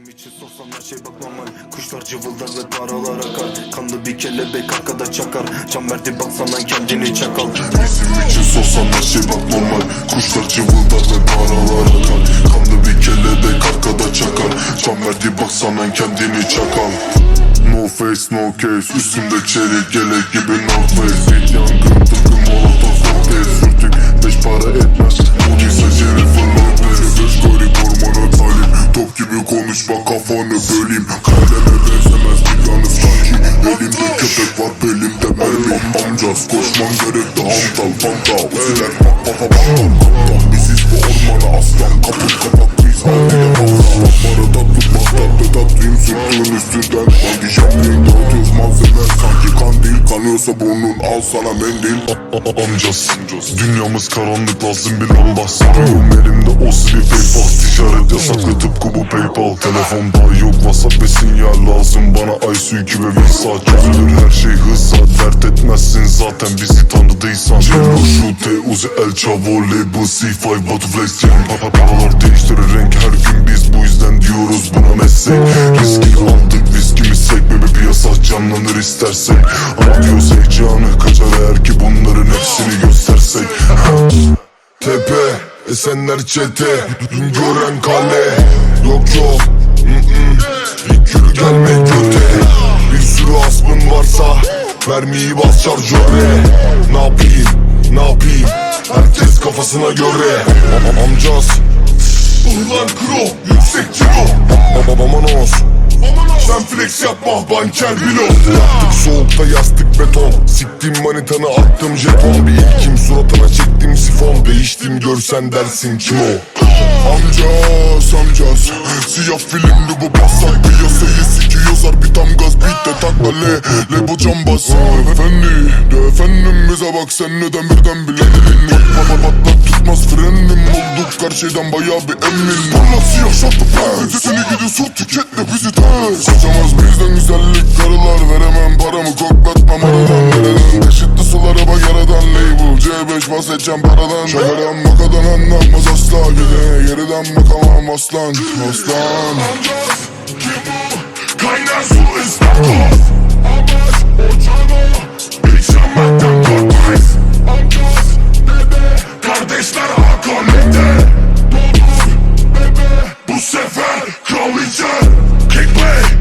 Bizim için sorsan her şey bak normal Kuşlar cıvıldar ve paralar akar Kanlı bir kelebek arkada çakar. Can verdi baksana kendini çakal. Bizim için sorsan her şey bak normal Kuşlar cıvıldar ve paralar akar Kanlı bir kelebek arkada çakar. Can verdi bak kendini çakal. No face no case. Üstümde çelik gelek gibi no face. Hit yangın tıpkı molotof cocktail Sürtük beş para etmez. Bu ise var belimde mermi Amcaz koşman gerek de hantal fanta Uziler bak baka baktan kaptan Biziz bu ormana aslan Kapı kapak biz. Harbiden aslan tatlı bak tatlı tatlıyım sürttüğün üstünden. Hangi şampiyon dağıtıyoruz malzeme Sanki kanıyorsa burnun al sana mendil. Amcaz Dünyamız karanlık lazım bir lamba. Sarıyorum elimde o sivri paypal Ticaret yasaklı tıpkı bu paypal Telefonda yok. Whatsapp ve sinyal lazım Bana. ICQ ve visa Çözülür. Her şey hızla Dert etmezsin zaten. Bizi tanıdıysan. Cello şute uzi el chavo label C5 Batu flex gang paralar değiştirir. Renk her gün biz Bu yüzden diyoruz buna meslek Ama diyoruz heyecanı kaçar eğer ki bunların hepsini göstersek. Tepe Esenler çete Gören kale. Yok yok. Mm-mm. İlk yürü gelme göte. Bir sürü asmın varsa Mermiyi bas şarjöre Ne yapayım ne yapayım? Herkes kafasına göre. Amcaz Ulan kro yüksek kilo Babamanos flex yapma banker Yattık soğukta yastık beton Siktim manitanı attım jeton. Bir ilkim suratına çektim sifon Değiştim görsen dersin kim o? Amcas amcas Siyah filmli bu basak Piyasayı sikiyoruz harbi tam gaz Le Le bu cambaz Efendi de efendimize bak sen neden birden bile dilini Patla patla tutmaz. Frenim Olduk karşıdan bayağı bir emin. Parla siyah şortlu pens Ötesini gidi sur tüketle bizi tez. Kaçamaz bizden güzellik karılar Veremem paramı koklatmam. Aradan Nereden? Eşitli sulara bak yaradan Label. C5 bahsedeceğim paradan. Şakadan makadan anlamaz asla Gide geriden bakamam aslan Aslan. Kaynar bu sefer kraliçe. Kickplay, Chavo,